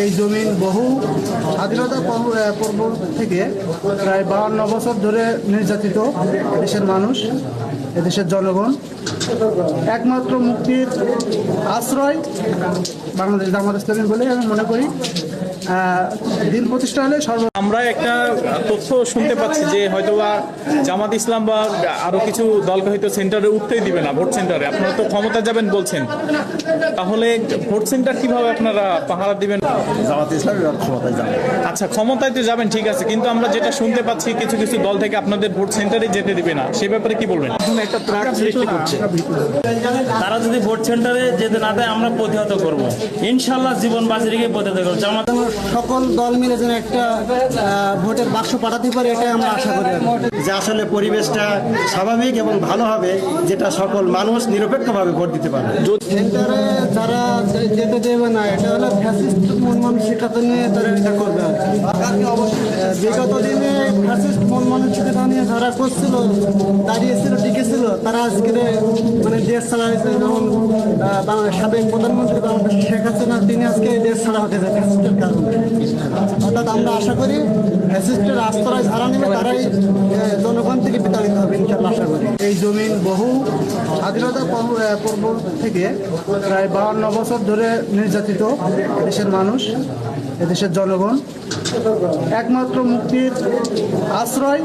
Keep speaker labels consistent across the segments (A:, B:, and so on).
A: এই জমিন বহু স্বাধীনতা পর্ব থেকে প্রায় বাহান্ন বছর ধরে নির্যাতিত দেশের মানুষ, এদেশের জনগণ। একমাত্র মুক্তির আশ্রয় বাংলাদেশ জামাত ইসলামী বলে আমি মনে করি দিন প্রতিষ্ঠা হলে সর্ব
B: আমরা একটা তথ্য শুনতে পাচ্ছি যে হয়তোবা জামাত ইসলাম বা আরও কিছু দলকে হয়তো সেন্টারে উঠতেই দিবে না ভোট সেন্টারে। আপনারা তো ক্ষমতা যাবেন বলছেন। তাহলে ভোট সেন্টার কীভাবে আপনারা পাহারা দিবেন?
C: জামাত ইসলাম ক্ষমতায় যাবে।
B: আচ্ছা ক্ষমতায় তো যাবেন ঠিক আছে। কিন্তু আমরা যেটা শুনতে পাচ্ছি কিছু কিছু দল থেকে আপনাদের ভোট সেন্টারে যেতে দিবে না। সে ব্যাপারে কি বলবেন?
C: একটা ত্রাক সৃষ্টি করছে।
D: তারা যদি ভোট সেন্টারে যেতে না দেয় আমরা প্রতিহত করব। ইনশাল্লাহ জীবন বাঁচিয়ে রেখে প্রতিহত করব। জামাত
A: সকল দল মিলে যেন একটা ভোটের বাক্স পাঠাতে পারে এটাই আমরা আশা করি।
C: যে আসলে পরিবেশটা স্বাভাবিক এবং ভালো হবে যেটা সকল মানুষ নিরপেক্ষভাবে ভোট দিতে
A: সেন্টারে যারা যেতে দেবে না এটা হলো ফ্যাসিস্ট মন মানসিকতা নিয়ে তারা এটা করবে। বিগত দিনে ফ্যাসিস্ট মন মানসিকতা নিয়ে যারা করছিল দাঁড়িয়েছিল টিকেছিল তারা আজকে মানে দেশ ছাড়া হয়েছে, যেমন সাবেক প্রধানমন্ত্রী বাংলাদেশ শেখ হাসিনা, তিনি আজকে দেশ ছাড়া হতে যায় ফ্যাসিস্টের কারণে। অর্থাৎ আমরা আশা করি ফ্যাসিস্টের আস্তরায় ধারা নেবে তারাই জনগণ থেকে বিতাড়িত হবে ইনশাল্লাহ আশা করি। এই জমিন বহু স্বাধীনতা পর্ব থেকে প্রায় বাহান্ন বছর ধরে নির্যাতিত দেশের মানুষ, এদেশের জনগণ। একমাত্র মুক্তির আশ্রয়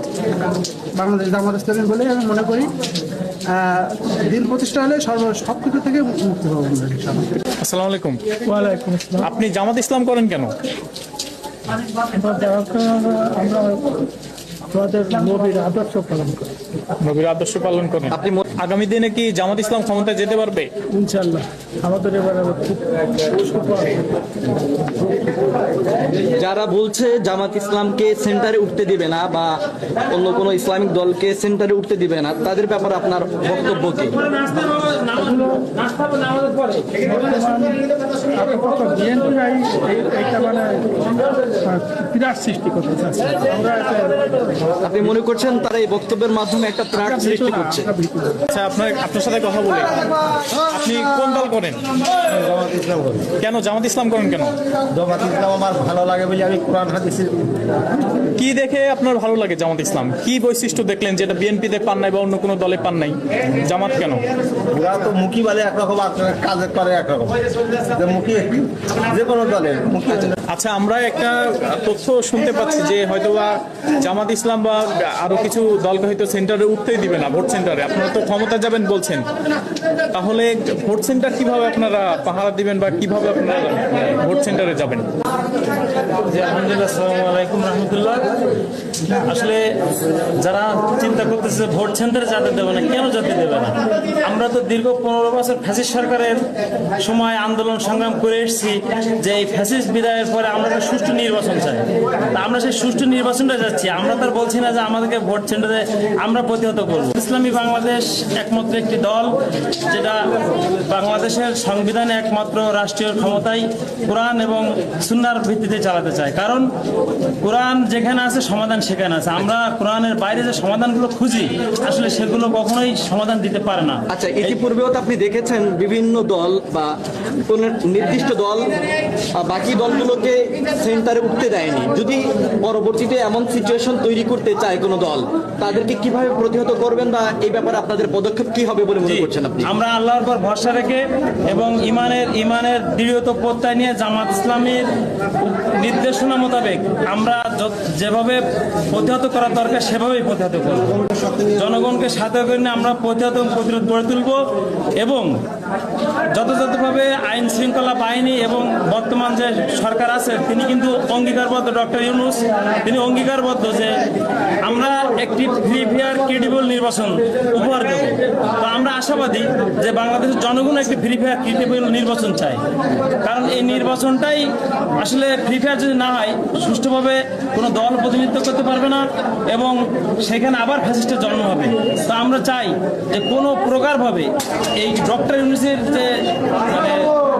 A: বাংলাদেশ জামাত ইসলামী বলে আমি মনে করি আহ, দিন প্রতিষ্ঠা হলে সর্ব সব কিছু থেকে মুক্তি পাবো
B: আসসালামু আলাইকুম।
E: ওয়ালাইকুম আসসালাম।
B: আপনি জামাত ইসলাম করেন কেন?
E: আমরা আমরা আমাদের নবীর আদর্শ পালন করি।
B: নবীর আদর্শ পালন করেন। আপনি আগামী দিনে কি জামাত ইসলাম ক্ষমতায় যেতে পারবে?
E: ইনশাল্লাহ আমাদের এবারে
F: যারা বলছে জামাত ইসলামকে সেন্টারে উঠতে দিবে না বা অন্য কোনো ইসলামিক দলকে সেন্টারে উঠতে দিবে না তাদের ব্যাপারে আপনার বক্তব্য কি?
E: মানে
F: আপনি মনে করছেন তারা এই বক্তব্যের মাধ্যমে একটা ত্রাক সৃষ্টি করছে।
B: আচ্ছা আপনার আপনার সাথে কথা বলি। করেন?
C: জামাত ইসলাম করি
B: কেন জামাত ইসলাম করেন কেন?
C: জামাত ইসলাম আমার ভালো লাগে বলে আমি কোরআন হাদিসের
B: কি দেখে আপনার ভালো লাগে জামাত ইসলাম? কি বৈশিষ্ট্য দেখলেন যেটা বিএনপিতে পান নাই বা অন্য কোনো দলে পান নাই? জামাত কেন?
C: ওরা তো মুখী বলে একরকম আর কাজ করে একরকম। যে মুখী যে কোনো দলের মুখী।
B: আচ্ছা আমরা একটা তথ্য শুনতে পাচ্ছি যে হয়তোবা জামাত ইসলাম বা আরও কিছু দলকে হয়তো সেন্টারে উঠতেই দিবে না ভোট সেন্টারে। আপনারা তো ক্ষমতা যাবেন বলছেন। তাহলে ভোট সেন্টার কীভাবে আপনারা পাহারা দিবেন বা কীভাবে আপনারা ভোট সেন্টারে যাবেন?
D: আলহামদুলিল্লাহ আলাইকুম আসলে যারা চিন্তা করতেছে ভোট সেন্টারে যাতে দেবে না, কেন যাতে দেবে না? আমরা তো দীর্ঘ পনেরো বছর ফ্যাসিস সরকারের সময় আন্দোলন সংগ্রাম করে এসেছি যে এই ফ্যাসিস্ট বিদায়ের পরে আমরা একটা সুষ্ঠু নির্বাচন চাই। তা আমরা সেই সুষ্ঠু নির্বাচনটা যাচ্ছি। আমরা তার বলছি না যে আমাদেরকে ভোট সেন্টারে আমরা প্রতিহত করব। ইসলামী বাংলাদেশ একমাত্র একটি দল, যেটা বাংলাদেশের সংবিধানে একমাত্র রাষ্ট্রীয় ক্ষমতায় কোরআন এবং সুন্নার ভিত্তিতে চালাতে চায়। কারণ কোরআন যেখানে আছে সমাধান সেখানে আছে। আমরা কোরআনের বাইরে যে সমাধানগুলো খুঁজি আসলে সেগুলো কখনোই সমাধান দিতে পারে না।
F: আচ্ছা ইতিপূর্বেও তো আপনি দেখেছেন বিভিন্ন দল বা কোন নির্দিষ্ট দল বাকি দলগুলোকে সেন্টারে উঠতে দেয়নি। যদি পরবর্তীতে এমন সিচুয়েশন তৈরি করতে চায় কোনো দল তাদেরকে কীভাবে প্রতিহত করবেন বা এই ব্যাপারে আপনাদের পদক্ষেপ কি হবে বলে মনে করছেন আপনি?
D: আমরা আল্লাহর পর ভরসা রেখে এবং ইমানের ইমানের দৃঢ়ত প্রত্যয় নিয়ে জামাত ইসলামীর নির্দেশনা মোতাবেক আমরা যেভাবে প্রতিহত করার দরকার, সেভাবেই প্রতিহত করব। জনগণকে সাথে করে আমরা প্রতিহত প্রতিরোধ গড়ে তুলব এবং যথাযথভাবে আইন শৃঙ্খলা বাহিনী এবং বর্তমান যে সরকার আছে, তিনি কিন্তু অঙ্গীকারবদ্ধ ডক্টর ইউনুস। তিনি অঙ্গীকারবদ্ধ যে আমরা একটি ফ্রি ফেয়ার ক্রেডিবল নির্বাচন উপহার দেব। তো আমরা আশাবাদী যে বাংলাদেশের জনগণ একটি ফ্রি ফেয়ার ক্রেডিবল নির্বাচন চায়। কারণ এই নির্বাচনটাই আসলে ফ্রি ফায়ার যদি না হয়, সুষ্ঠুভাবে কোনো দল প্রতিনিধিত্ব করতে পারবে না এবং সেখানে আবার ফ্যাসিস্টের জন্ম হবে। তো আমরা চাই যে কোনো প্রকারভাবে এই ডক্টর ইউনুসের যে মানে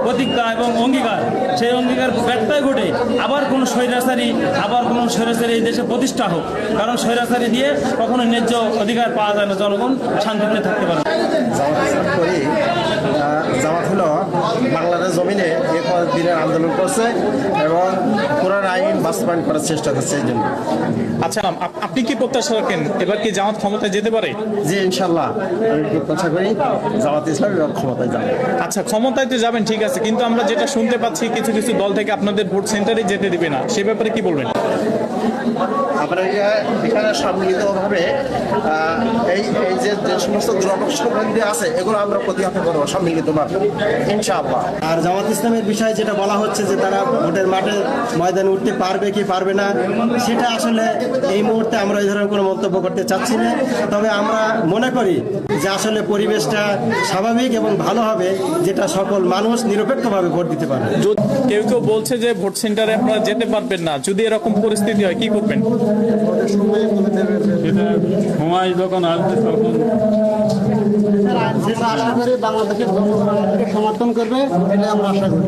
D: প্রতিজ্ঞা এবং অঙ্গীকার সেই অঙ্গীকার ব্যর্থায় ঘটে। আবার স্বৈরাচারী আবার কোনো স্বৈরাচারী এই দেশে প্রতিষ্ঠা হোক। কারণ স্বৈরাচারী দিয়ে কখনো ন্যায্য অধিকার পাওয়া যায় না জনগণ শান্তিতে থাকতে পারে।
C: জামাত হলো বাংলাদেশ জমিনে এ দিনের আন্দোলন করছে এবং কোরআন আইন বাস্তবায়ন করার চেষ্টা করছে এই জন্য।
B: আচ্ছা আপ- আপনি কি প্রত্যাশা রাখেন? এবার কি জামাত ক্ষমতায় যেতে পারে?
C: জি ইনশাল্লাহ আমি প্রত্যাশা করি জামাত ইসলাম এবার ক্ষমতায় যাবে।
B: আচ্ছা ক্ষমতায় তো যাবেন ঠিক আছে। কিন্তু আমরা যেটা শুনতে পাচ্ছি কিছু কিছু দল থেকে আপনাদের ভোট সেন্টারে যেতে দিবে না। সে ব্যাপারে কি বলবেন?
C: আমরা এখানে সম্মিলিতভাবে আহ, এই এই যে যে সমস্ত দ্রব্যবন্ধী আছে এগুলো আমরা প্রতিহত করব সম্মিলিতভাবে ইনশাআল্লাহ।
A: আর জামাত ইসলামের বিষয়ে যেটা বলা হচ্ছে যে তারা ভোটের মাঠে ময়দানে উঠতে পারবে কি পারবে না সেটা আসলে এই মুহূর্তে আমরা এই ধরনের কোনো মন্তব্য করতে চাচ্ছি না। তবে আমরা মনে করি যে আসলে পরিবেশটা স্বাভাবিক এবং ভালো হবে যেটা সকল মানুষ নিরপেক্ষভাবে ভোট দিতে পারবে।
B: কেউ কেউ বলছে যে ভোট সেন্টারে আপনারা যেতে পারবেন না। যদি এরকম পরিস্থিতি হয় কি করবেন?
E: সময় যখন আসবে তখন
A: আশা করি বাংলাদেশের জনগণ সমর্থন করবে এটা আমরা আশা করি।